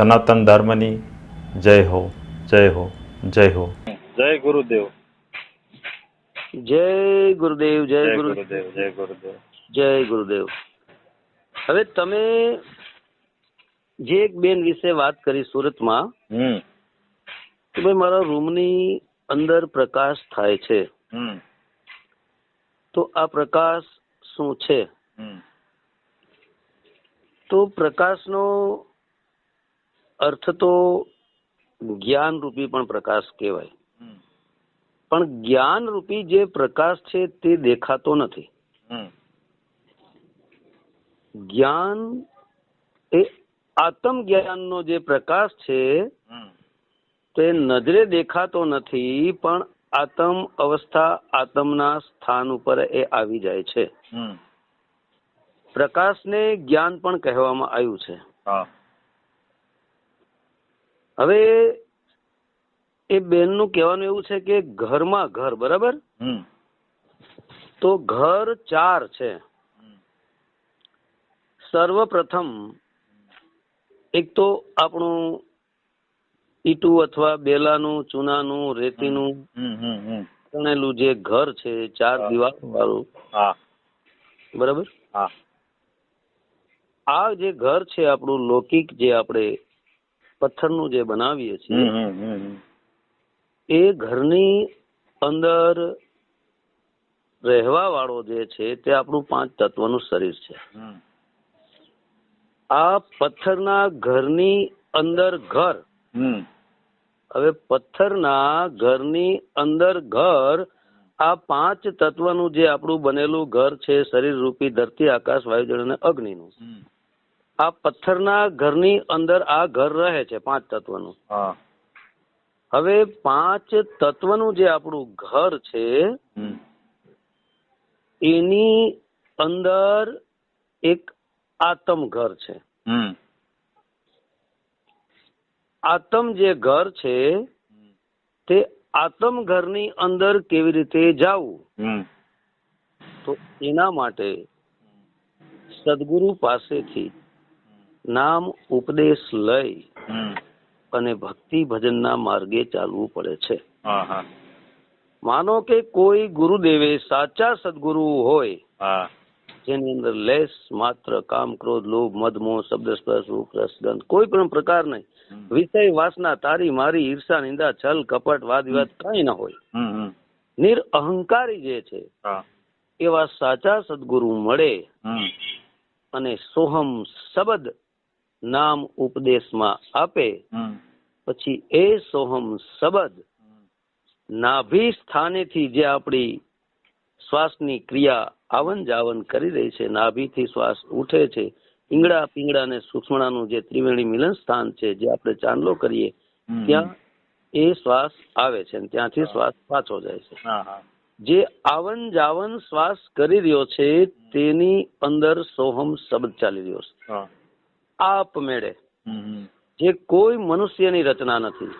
સનાતન ધર્મની જય હો જય હો જય હો. જય ગુરુદેવ. જય ગુરુદેવ જય ગુરુદેવ જય ગુરુદેવ. જય ગુરુદેવ. હવે તમે જે એક બેન વિશે વાત કરી સુરતમાં હમ. કે ભાઈ મારા રૂમની અંદર પ્રકાશ થાય છે. તો આ પ્રકાશ શું છે? તો પ્રકાશનો અર્થ તો જ્ઞાન રૂપી પણ પ્રકાશ કહેવાય. પણ જ્ઞાન રૂપી જે પ્રકાશ છે તે દેખાતો નથી. જ્ઞાન એ આત્મ જ્ઞાનનો જે પ્રકાશ છે તે નજરે દેખાતો નથી પણ આત્મ અવસ્થા આત્મના સ્થાન ઉપર એ આવી જાય છે. પ્રકાશને જ્ઞાન પણ કહેવામાં આવ્યું છે. હવે એ બેનનું કહેવાનું એવું છે કે ઘરમાં ઘર બરાબર? તો ઘર ચાર છે. સર્વપ્રથમ એક તો આપણું ઈટુ અથવા બેલાનું ચૂનાનું રેતીનું બનેલું જે ઘર છે ચાર દિવાલ વાળું હા. બરાબર? હા. આ જે ઘર છે આપણું લૌકિક જે આપણે પથ્થરનું જે બનાવીએ છીએ એ ઘરની અંદર રહેવા વાળો જે છે તે આપણું પાંચ તત્વનું શરીર છે. આ પથ્થરના ઘરની અંદર ઘર હવે પથ્થરના ઘરની અંદર ઘર આ પાંચ તત્વનું જે આપણું બનેલું ઘર છે શરીર રૂપી ધરતી આકાશ વાયુ જળ અને અગ્નિનું. આ પથ્થરના ઘરની અંદર આ ઘર રહે છે પાંચ તત્વનું. હવે પાંચ તત્વનું જે આપણું ઘર છે એની અંદર એક આતમ ઘર છે. આત્મ જે ઘર છે તે આતમ ઘરની અંદર કેવી રીતે જાવું? તો એના માટે સદગુરુ પાસેથી નામ ઉપદેશ લઈ અને ભક્તિ ભજનના માર્ગે ચાલવું પડે છે. માનો કે કોઈ ગુરુદેવે સાચા સદગુરુ હોય જેની અંદર લેસ માત્ર કામ ક્રોધ લોભ મદ શબ્દ સ્પર્શ રૂપ રસ ગંધ કોઈ પણ પ્રકાર નહીં. વિષય વાસના તારી મારી ઈર્ષા નિંદા છલ કપટ વાદ વિવાદ કઈ ના હોય. નિર અહંકારી જે છે એવા સાચા સદગુરુ મળે અને સોહમ શબ્દ નામ ઉપદેશમાં આપે પછી એ સોહમ શબ્દ નાભી સ્થાનેથી જે આપણી શ્વાસની ક્રિયા આવન જાવન કરી રહી છે નાભીથી શ્વાસ ઉઠે છે ઈંગડા પીંગડા અને સૂક્ષ્મણાનું જે ત્રિવેણી મિલન સ્થાન છે જે આપણે ચાંદલો કરીએ ત્યાં એ શ્વાસ આવે છે ત્યાંથી શ્વાસ પાછો જાય છે. જે આવન જાવન શ્વાસ કરી રહ્યો છે તેની અંદર સોહમ શબ્દ ચાલી રહ્યો છે. આપમેળે જે કોઈ મનુષ્યની રચના નથી.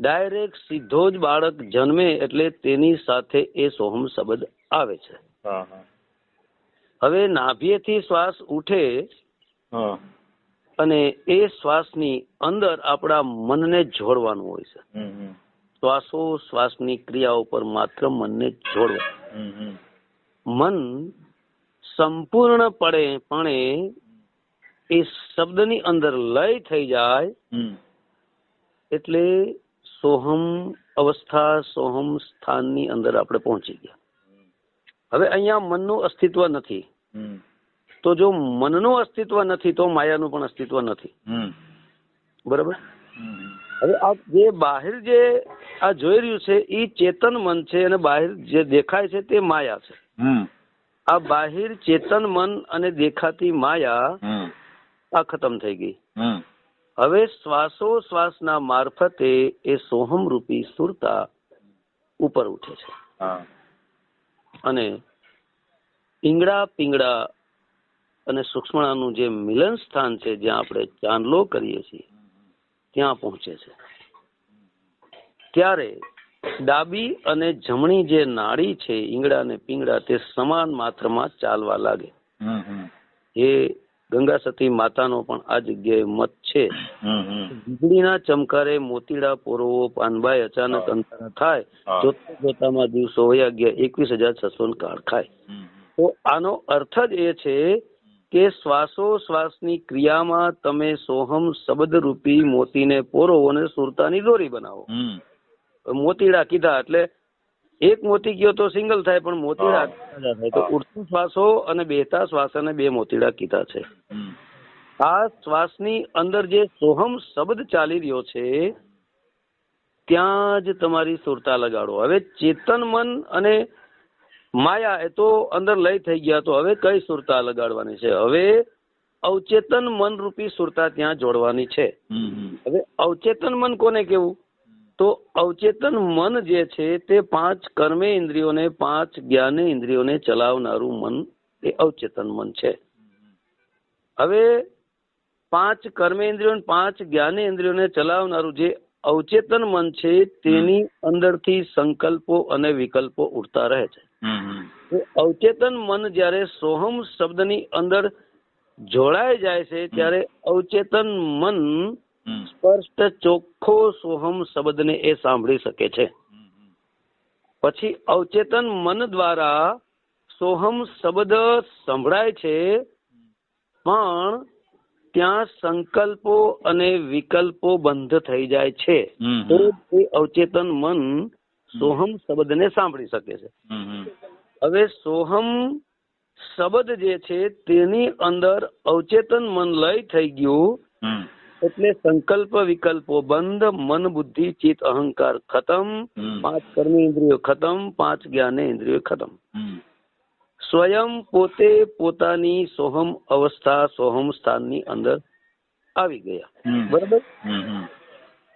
ડાયરેક્ટ સીધો જ બાળક જન્મે એટલે તેની સાથે એ સોહમ શબ્દ આવે છે. હવે નાભિયેથી શ્વાસ ઉઠે અને એ શ્વાસની અંદર આપણા મનને જોડવાનું હોય છે. શ્વાસો શ્વાસની ક્રિયાઓ પર માત્ર મનને જોડવા. મન સંપૂર્ણપણે પણે એ શબ્દની અંદર લય થઈ જાય એટલે સોહમ અવસ્થા સોહમ સ્થાનની અંદર આપણે પહોંચી ગયા. હવે અહીંયા મનનું અસ્તિત્વ નથી. તો જો મનનું અસ્તિત્વ નથી તો માયાનું પણ અસ્તિત્વ નથી. બરોબર? હવે આ જે બહાર જે આ જોઈ રહ્યું છે એ ચેતન મન છે અને બહાર જે દેખાય છે તે માયા છે. આ બાહિર ચેતન મન અને દેખાતી માયા આ ખતમ થઈ ગઈ. હવે શ્વાસો શ્વાસના મારફતે એ સોહમ રૂપી સુરતા ઉપર ઉઠે છે. અને ઈંગડા પિંગડા અને સૂક્ષ્મણાનું જે મિલન સ્થાન છે જ્યાં આપણે ચાંદલો કરીએ છીએ ત્યાં પહોંચે છે. ત્યારે ડાબી અને જમણી જે નાડી છે ઈંગડા અને પિંગડા તે સમાન માત્રામાં ચાલવા લાગે. એ ગંગા સતી માતાનો પણ આ જગ્યાએ મત છે. વીજળીના ચમકારે મોતીડા પોરવો પાનબાઈ અચાનક અંતર થાય જોતા જોતામાં દિવસો વયા ગયા એકવીસ હજાર છસો કાળ ખાય. તો આનો અર્થ જ એ છે કે શ્વાસો શ્વાસની ક્રિયામાં તમે સોહમ શબ્દ રૂપી મોતીને પોરો અને સુરતાની દોરી બનાવો. મોતીડા કીધા એટલે એક મોતી ગયો તો સિંગલ થાય પણ મોતીડા થાય. તો ઉડતું શ્વાસો અને બેહતા શ્વાસને બે મોતીડા કીધા છે. આ શ્વાસની અંદર જે સોહમ શબ્દ ચાલી રહ્યો છે ત્યાં જ તમારી સુરતા લગાડો. હવે ચેતન મન અને માયા એ તો અંદર લય થઈ ગયા તો હવે કઈ સુરતા લગાડવાની છે? હવે અવચેતન મન રૂપી સુરતા ત્યાં જોડવાની છે. હવે અવચેતન મન કોને કેવું? તો અવચેતન મન જે છે તે પાંચ કર્મે ઇન્દ્રિયોને પાંચ જ્ઞાને ઇન્દ્રિયોને ચલાવનારું મન એ અવચેતન મન છે. હવે પાંચ કર્મેન્દ્રિયો પાંચ જ્ઞાનેન્દ્રિયોને ચલાવનારું જે અવચેતન મન છે તેની અંદરથી સંકલ્પો અને વિકલ્પો ઉડતા રહે છે. અવચેતન મન જ્યારે સોહમ શબ્દની અંદર જોડાઈ જાય છે ત્યારે અવચેતન મન સ્પષ્ટ ચોખ્ખો સોહમ શબ્દને એ સાંભળી શકે છે. પછી અવચેતન મન દ્વારા સોહમ શબ્દ સંભળાય છે. પણ ત્યાં સંકલ્પો અને વિકલ્પો બંધ થઈ જાય છે. તો એ અવચેતન મન સોહમ શબ્દને સાંભળી શકે છે. હવે સોહમ શબ્દ જે છે તેની અંદર અવચેતન મન લય થઈ ગયું. એટલે સંકલ્પ વિકલ્પો બંધ મન બુદ્ધિ ચિત્ત અહંકાર ખતમ. પાંચ કર્મેન્દ્રિયો ખતમ પાંચ જ્ઞાને ઇન્દ્રિયો ખતમ. સ્વયં પોતે પોતાની સોહમ અવસ્થા સોહમ સ્થાનની અંદર આવી ગયા. બરાબર?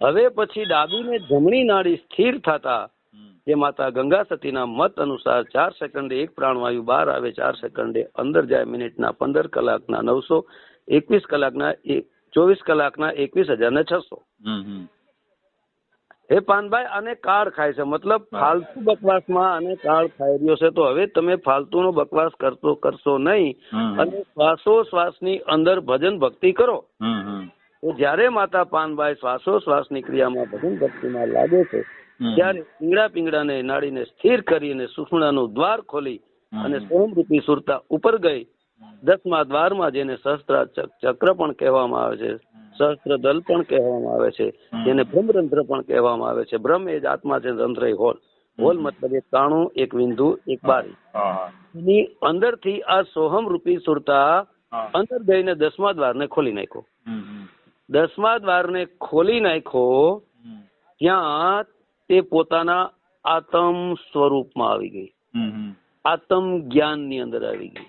હવે પછી ડાબી ને જમણી નાડી સ્થિર થતા જે માતા ગંગા સતીના મત અનુસાર ચાર સેકન્ડે એક પ્રાણવાયુ બહાર આવે ચાર સેકન્ડે અંદર જાય મિનિટના પંદર કલાકના નવસો એકવીસ કલાકના ચોવીસ કલાકના એકવીસ હજાર ને છસો. હે પાનભાઈ અને કાળ ખાય છે. મતલબ ફાલતુ બકવાસમાં અને કાળ ખાઈ રહ્યો છે. તો હવે તમે ફાલતુનો બકવાસ કરતો કરશો નહીં. અને શ્વાસો શ્વાસની અંદર ભજન ભક્તિ કરો. તો જ્યારે માતા પાનભાઈ શ્વાસો શ્વાસની ક્રિયામાં ભજન ભક્તિમાં લાગે છે ત્યારે પીંગડા પીંગડાને નાડીને સ્થિર કરીને સુષુણાનું દ્વાર ખોલી. અને સોમરૂપી સુરતા ઉપર ગઈ. દસમા દ્વારમાં જેને સહસ્ત્ર ચક્ર પણ કહેવામાં આવે છે સહસ્ત્ર દલ પણ કહેવામાં આવે છે. જેને બ્રહ્મરંધ્ર પણ કહેવામાં આવે છે. બ્રહ્મ એ જ આત્મા છે રંધ્ર એ હોલ. હોલ મતલબ એક કાણું એક વિંધુ એક બારી. એની અંદરથી આ સોહમ રૂપી સુરતા અંદર જઈને દસમા દ્વારને ખોલી નાખ્યો. દસમા દ્વાર દસમા દ્વારને ખોલી નાખ્યો ત્યાં તે પોતાના આત્મ સ્વરૂપમાં આવી ગઈ. હમ જ્ઞાનની અંદર આવી ગઈ.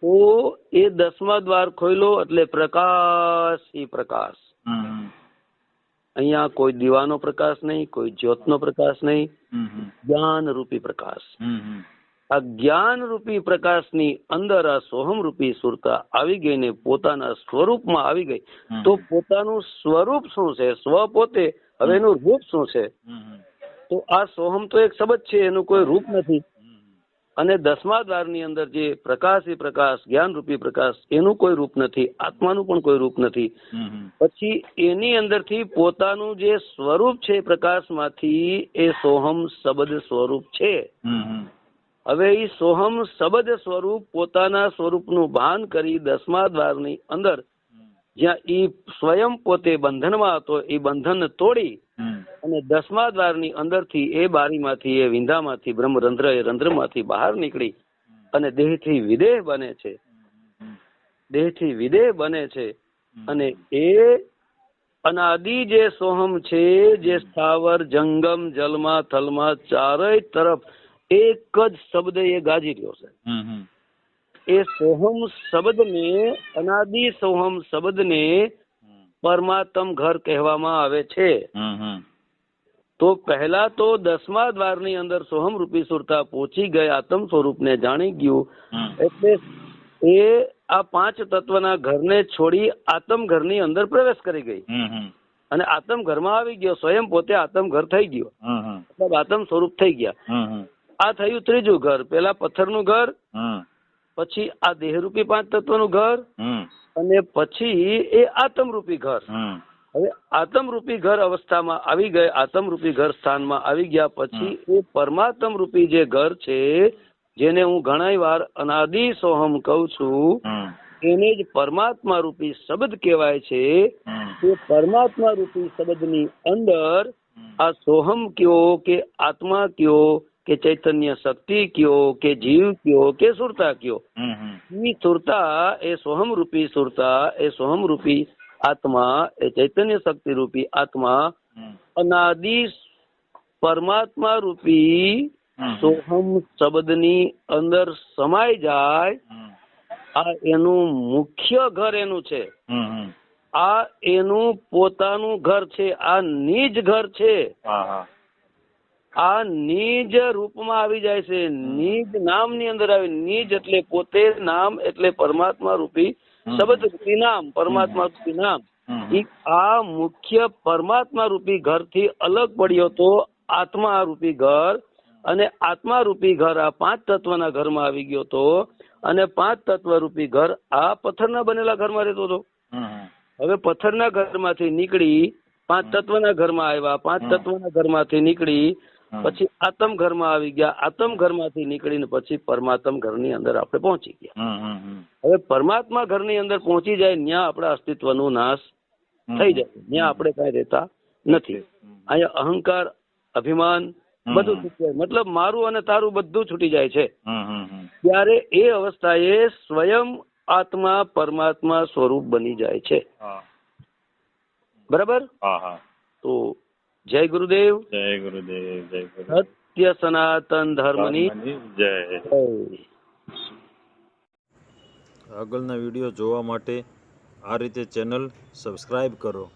તો એ દસમા દ્વાર ખોલ્યો એટલે પ્રકાશ એ પ્રકાશ. અહીંયા કોઈ દીવાનો પ્રકાશ નહીં કોઈ જ્યોતનો પ્રકાશ નહીં જ્ઞાન રૂપી પ્રકાશ. આ જ્ઞાન રૂપી પ્રકાશની અંદર આ સોહમ રૂપી સુરતા આવી ગઈ ને પોતાના સ્વરૂપમાં આવી ગઈ. તો પોતાનું સ્વરૂપ શું છે? સ્વ પોતે હવે એનું રૂપ શું છે? તો આ સોહમ તો એક શબ્દ છે એનું કોઈ રૂપ નથી. અને દસમા દ્વારની અંદર જે પ્રકાશી પ્રકાશ જ્ઞાન રૂપી પ્રકાશ એનું કોઈ રૂપ નથી આત્માનું પણ કોઈ રૂપ નથી. પછી એની અંદરથી પોતાનું જે સ્વરૂપ છે પ્રકાશમાંથી એ સોહમ શબ્દ સ્વરૂપ છે. હવે એ સોહમ શબ્દ સ્વરૂપ પોતાના સ્વરૂપનું ભાન કરી દસમા દ્વારની અંદર જ્યાં ઈ સ્વયં પોતે બંધનમાં હતો એ બંધન તોડી અને દસમા દ્વારની અંદરથી એ બારીમાંથી એ વિંધામાંથી બ્રહ્મરંધ્ર એ રંધ્રમાંથી બહાર નીકળી અને દેહથી વિદેહ બને છે. દેહથી વિદેહ બને છે અને એ અનાદિ જે સોહમ છે જે સ્થાવર જંગમ જલમાં થલમાં ચારેય તરફ એક જ શબ્દ એ ગાજી રહ્યો છે. એ સોહમ શબ્દને અનાદિ સોહમ શબ્દને પરમાત્મ ઘર કહેવામાં આવે છે. તો પહેલા તો દસમા દ્વારની અંદર સોહમ રૂપી સુરતા પહોંચી ગઈ આત્મ સ્વરૂપને જાણી ગયું. એટલે એ આ પાંચ તત્વના ઘરને છોડી આત્મ ઘરની અંદર પ્રવેશ કરી ગઈ. અને આત્મ ઘરમાં આવી ગયો સ્વયં પોતે આત્મ ઘર થઈ ગયો. મતલબ આત્મ સ્વરૂપ થઈ ગયા. આ થયું ત્રીજું ઘર. પેલા પથ્થરનું ઘર પછી આ દેહરૂપી પાંચ તત્વનું ઘર અને પછી એ આત્મરૂપી ઘર. હવે આત્મરૂપી ઘર અવસ્થામાં આવી ગયા આત્મરૂપી ઘર સ્થાનમાં આવી ગયા પછી એ પરમાત્મ રૂપી જે ઘર છે જેને હું ઘણા વાર અનાદિ સોહમ કહું છું એને જ પરમાત્મા રૂપી શબ્દ કહેવાય છે. એ પરમાત્મા રૂપી શબ્દની અંદર આ સોહમ કયો કે આત્મા કયો કે ચૈતન્ય શક્તિ કયો કે જીવ કયો કે સુરતા કયો? એ સુરતા એ સોહમ રૂપી સુરતા એ સોહમ રૂપી આત્મા એ ચૈતન્ય શક્તિ રૂપી આત્મા અનાદિ પરમાત્મા રૂપી હમ. સોહમ શબ્દની અંદર સમાઈ જાય. આ એનું મુખ્ય ઘર એનું છે. આ એનું પોતાનું ઘર છે. આ નિજ ઘર છે. આ નિજ રૂપમાં આવી જાય છે. નિજ નામની અંદર આવે. નિજ એટલે પોતે નામ એટલે પરમાત્મા રૂપી રૂપી નામ પરમાત્મા રૂપી નામ. આ મુખ્ય પરમાત્મા રૂપી ઘરથી અલગ પડ્યો તો આત્મા રૂપી ઘર અને આત્મા રૂપી ઘર આ પાંચ તત્વના ઘરમાં આવી ગયો તો અને પાંચ તત્વ રૂપી ઘર આ પથ્થરના બનેલા ઘરમાં રહેતો હતો. હવે પથ્થર હવે પથ્થરના ઘરમાંથી નીકળી પાંચ તત્વના ઘરમાં આવ્યા. પાંચ. તત્વના ઘરમાંથી નીકળી. પછી આતમ ઘરમાં આવી ગયા. આતમ ઘરમાંથી નીકળીને પછી પરમાત્મ ઘરની અંદર આપણે પહોંચી ગયા. હવે પરમાત્મા ઘરની અંદર પહોંચી જાય ત્યાં આપણા અસ્તિત્વનો નાશ થઈ જાય. ત્યાં આપણે કઈ રહેતા નથી. અહીંયા અહંકાર અભિમાન બધું છૂટી. જાય મતલબ મારું અને તારું બધું છૂટી જાય છે. ત્યારે એ અવસ્થાએ સ્વયં આત્મા પરમાત્મા સ્વરૂપ બની જાય છે. બરાબર? તો જય ગુરુદેવ. જય ગુરુદેવ જય ગુરુદેવ. સત્ય સનાતન ધર્મની જય. જય. આગળના વીડિયો જોવા માટે આ રીતે ચેનલ સબસ્ક્રાઈબ કરો.